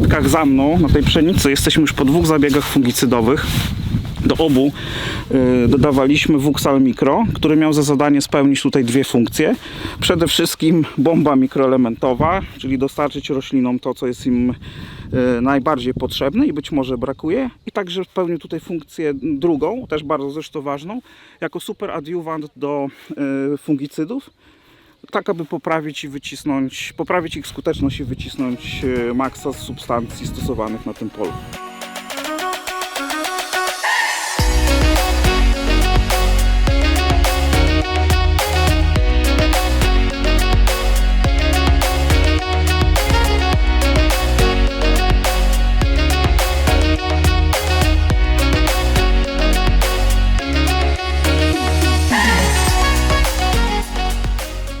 metkach za mną, na tej pszenicy, jesteśmy już po dwóch zabiegach fungicydowych. Do obu y, dodawaliśmy Vuxal Micro, który miał za zadanie spełnić tutaj dwie funkcje. Przede wszystkim bomba mikroelementowa, czyli dostarczyć roślinom to, co jest im y, najbardziej potrzebne i być może brakuje. I także spełnił tutaj funkcję drugą, też bardzo zresztą ważną, jako super adiuwant do y, fungicydów tak aby poprawić i wycisnąć, poprawić ich skuteczność i wycisnąć e, maksa z substancji stosowanych na tym polu.